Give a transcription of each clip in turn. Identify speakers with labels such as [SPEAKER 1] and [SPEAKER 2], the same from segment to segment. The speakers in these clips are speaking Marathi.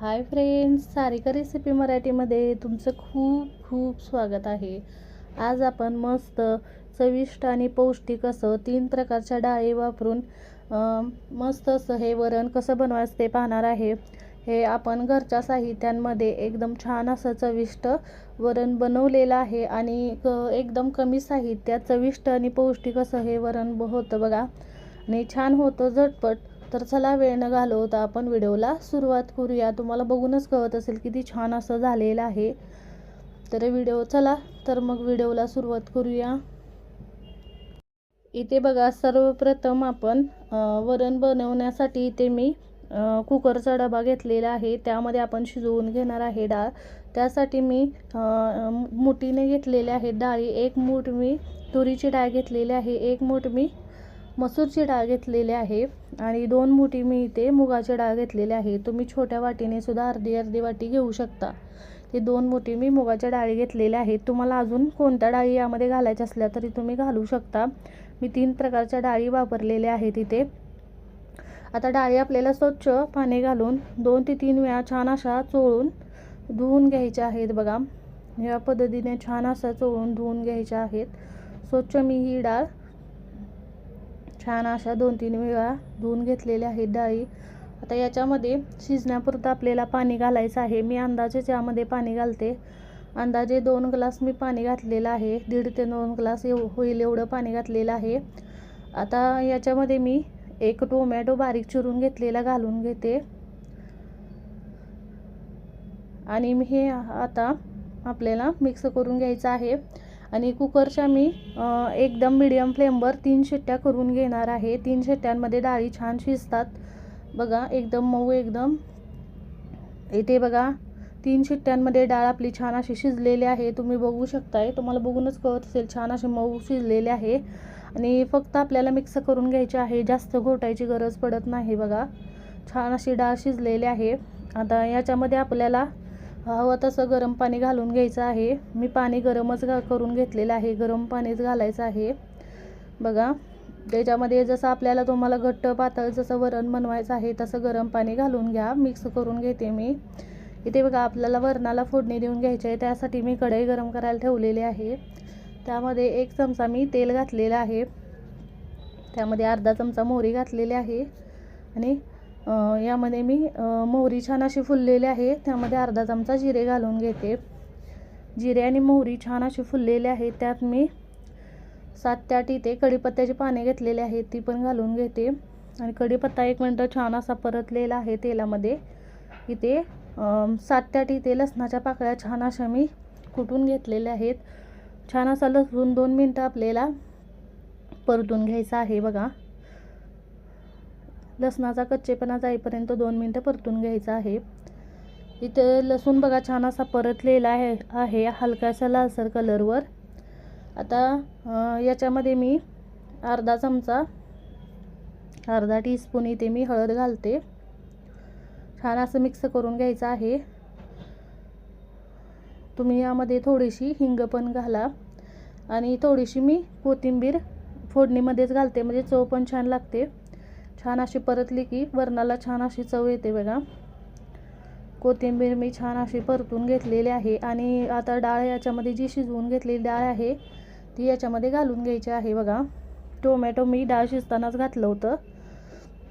[SPEAKER 1] हाय फ्रेंड्स सारिका रेसिपी मराठीमध्ये तुमचं खूप खूप स्वागत आहे. आज आपण मस्त चविष्ट आणि पौष्टिक असं तीन प्रकारच्या डाळी वापरून मस्त असं हे वरण कसं बनवायचं ते पाहणार आहे. हे आपण घरच्या साहित्यांमध्ये एकदम छान असं चविष्ट वरण बनवलेलं आहे आणि क एकदम कमी साहित्यात चविष्ट आणि पौष्टिक असं हे वरण होतं बघा. आणि छान होतं झटपट. तर चला वेळ न घालवता आपण व्हिडिओला सुरुवात करूया. तुम्हाला बघूनच कळत असेल किती छान असं झालेलं आहे. तर व्हिडिओ चला तर मग व्हिडिओला सुरुवात करूया. इथे बघा सर्वप्रथम आपण वरण बनवण्यासाठी इथे मी कुकरचा डबा घेतलेला आहे. त्यामध्ये आपण शिजवून घेणार आहे डाळ. त्यासाठी मी मुठीने घेतलेले आहे डाळी. एक मूठ मी तुरीची डाळ घेतलेली आहे. एक मूठ मी मसूरची डाळ घेतलेली आहे आणि दोन मुठी मी इथे मुगाची डाळ घेतलेली आहे. तुम्ही छोट्या वाटीने सुद्धा अर्धी अर्धी वाटी घेऊ शकता. ते दोन मुठी मी मुगाच्या डाळी घेतलेल्या आहेत तुम्हाला अजून कोणत्या डाळी यामध्ये घालायच्या असल्या तरी तुम्ही घालू शकता. मी तीन प्रकारच्या डाळी वापरलेल्या आहेत इथे. आता डाळी आपल्याला स्वच्छ पाणी घालून दोन ते तीन वेळा छान अशा चोळून धुवून घ्यायच्या आहेत बघा. या पद्धतीने छान अशा चोळून धुवून घ्यायच्या आहेत. स्वच्छ मी ही डाळ छान अशा दोन तीन वेळा धुवून घेतलेल्या आहेत डाळी. आता याच्यामध्ये शिजण्यापुरतं आपल्याला पाणी घालायचं आहे. मी अंदाजेच यामध्ये पाणी घालते. अंदाजे दोन ग्लास मी पाणी घातलेलं आहे. दीड ते दोन ग्लास एव होईल एवढं पाणी घातलेलं आहे. आता याच्यामध्ये मी एक टोमॅटो बारीक चिरून घेतलेला घालून घेते. आणि मी हे आता आपल्याला मिक्स करून घ्यायचं आहे. आणि कुकरच्या मी एकदम मिडियम फ्लेमवर तीन शिट्ट्या करून घेणार आहे. तीन शिट्ट्यांमध्ये डाळी छान शिजतात. बघा एकदम मऊ एकदम. इथे बघा तीन शिट्ट्यांमध्ये डाळ आपली छान अशी शिजलेली आहे. तुम्ही बघू शकताय. तुम्हाला बघूनच कळत असेल छान असे मऊ शिजलेले आहे. आणि फक्त आपल्याला मिक्स करून घ्यायची आहे. जास्त घोटायची गरज पडत नाही बघा. छान अशी डाळ शिजलेली आहे. आता याच्यामध्ये आपल्याला हवं तसं गरम पाणी घालून घ्यायचं आहे. मी पाणी गरमच घा करून घेतलेलं आहे. गरम पाणीच घालायचं आहे. बघा त्याच्यामध्ये जसं आपल्याला तुम्हाला घट्ट पातळ जसं वरण बनवायचं आहे तसं गरम पाणी घालून घ्या. मिक्स करून घेते मी. इथे बघा आपल्याला वरणाला फोडणी देऊन घ्यायची आहे. त्यासाठी मी कढई गरम करायला ठेवलेली आहे. त्यामध्ये एक चमचा मी तेल घातलेलं आहे. त्यामध्ये अर्धा चमचा मोहरी घातलेली आहे. आणि यामध्ये मी मोहरी छान अशी फुललेली आहे. त्यामध्ये अर्धा चमचा जिरे घालून घेते. जिरे आणि मोहरी छान अशी फुललेली आहे त्यात मी सात ते आठ इथे कढीपत्त्याची पाने घेतलेली आहेत. ती पण घालून घेते. आणि कढीपत्ता एक मिनटं छान असा परतलेला आहे तेलामध्ये. इथे सात ते आठ इथे लसणाच्या पाकळ्या छान अशा मी कुटून घेतलेल्या आहेत. छान असा लसूण दोन मिनटं आपल्याला परतून घ्यायचा आहे बघा. लसणाचा कच्चेपणा जाईपर्यंत दोन मिनटं परतून घ्यायचा आहे. इथे लसूण बघा छान असा परतलेला आहे आहे हलकासा लालसर कलरवर. आता याच्यामध्ये मी अर्धा चमचा अर्धा टीस्पून इथे मी हळद घालते. छान असं मिक्स करून घ्यायचं आहे. तुम्ही यामध्ये थोडीशी हिंग पण घाला. आणि थोडीशी मी कोथिंबीर फोडणीमध्येच घालते म्हणजे चव पण छान लागते. छान अशी परतली की वरणाला छान अशी चव येते बघा. कोथिंबीर मी छान अशी परतून घेतलेली आहे आणि आता डाळ याच्यामध्ये जी शिजवून घेतलेली डाळ आहे ती याच्यामध्ये घालून घ्यायची आहे बघा. टोमॅटो मी डाळ शिजतानाच घातलं होतं.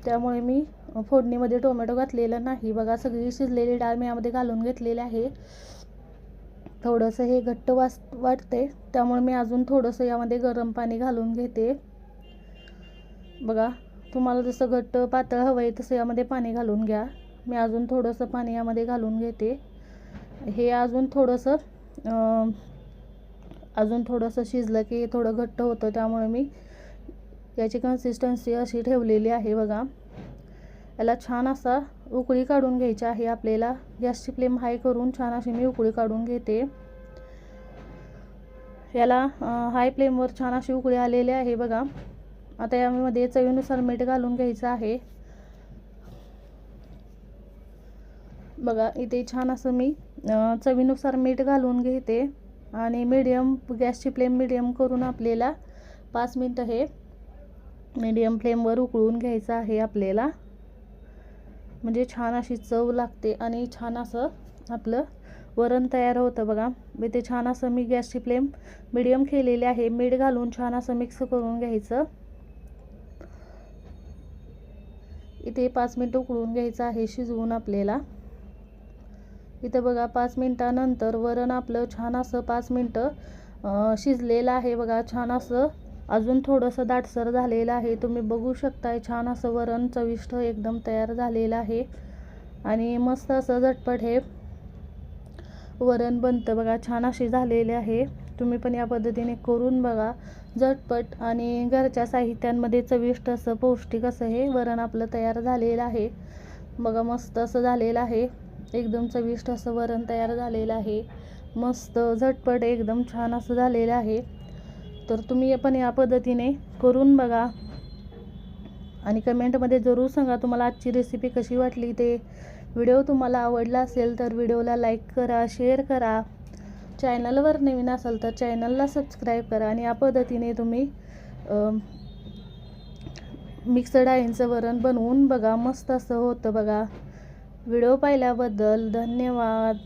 [SPEAKER 1] त्यामुळे मी फोडणीमध्ये टोमॅटो घातलेलं नाही. बघा सगळी शिजलेली डाळ मी यामध्ये घालून घेतलेली आहे. थोडंसं हे घट्ट वास वाटते त्यामुळे मी अजून थोडंसं यामध्ये गरम पाणी घालून घेते. बघा तुम्हाला जसं घट्ट पातळ हवं आहे तसं यामध्ये पाणी घालून घ्या. मी अजून थोडंसं पाणी यामध्ये घालून घेते. हे अजून थोडंसं अजून थोडंसं शिजलं की थोडं घट्ट होतं त्यामुळे मी याची कन्सिस्टन्सी अशी ठेवलेली आहे बघा. याला छान असा उकळी काढून घ्यायची आहे आपल्याला. गॅसची फ्लेम हाय करून छान अशी मी उकळी काढून घेते. याला हाय फ्लेमवर छान अशी उकळी आलेली आहे बघा. आता यामध्ये चवीनुसार मीठ घालून घ्यायचं आहे. बघा इथे छान असं मी चवीनुसार मीठ घालून घेते. आणि मीडियम गॅसची फ्लेम मीडियम करून आपल्याला पाच मिनटं हे मीडियम फ्लेमवर उकळून घ्यायचं आहे आपल्याला. म्हणजे छान अशी चव लागते आणि छान असं आपलं वरण तयार होतं बघा. मी ते छान असं मी गॅसची फ्लेम मिडियम केलेली आहे. मीठ घालून छान असं मिक्स करून घ्यायचं. इथे पाच मिनटं उकळून घ्यायचं आहे शिजवून आपल्याला. इथं बघा पाच मिनटानंतर वरण आपलं छान असं पाच मिनटं शिजलेलं आहे बघा छान असं. अजून थोडंसं दाटसर झालेलं आहे. तुम्ही बघू शकताय छान असं वरण चविष्ट एकदम तयार झालेलं आहे. आणि मस्त असं झटपट हे वरण बनतं बघा छान असे झालेले आहे. तुम्ही पण या पद्धतीने करून बघा. झटपट आणि घरच्या साहित्यांमध्ये चविष्ट असं पौष्टिक असं हे वरण आपलं तयार झालेलं आहे. बघा मस्त असं झालेलं आहे. एकदम चविष्ट असं वरण तयार झालेलं आहे. मस्त झटपट एकदम छान असं झालेलं आहे. तर तुम्ही पण या पद्धतीने करून बघा. आणि कमेंटमध्ये जरूर सांगा तुम्हाला आजची रेसिपी कशी वाटली ते. व्हिडिओ तुम्हाला आवडला असेल तर व्हिडिओला लाईक करा शेअर करा. चॅनलवर नवीन असाल तर चॅनलला सबस्क्राईब करा आणि या पद्धतीने तुम्ही मिक्सड डाळींचं वरण बनवून बघा. मस्त असं होतं बघा. व्हिडिओ पाहिल्याबद्दल धन्यवाद.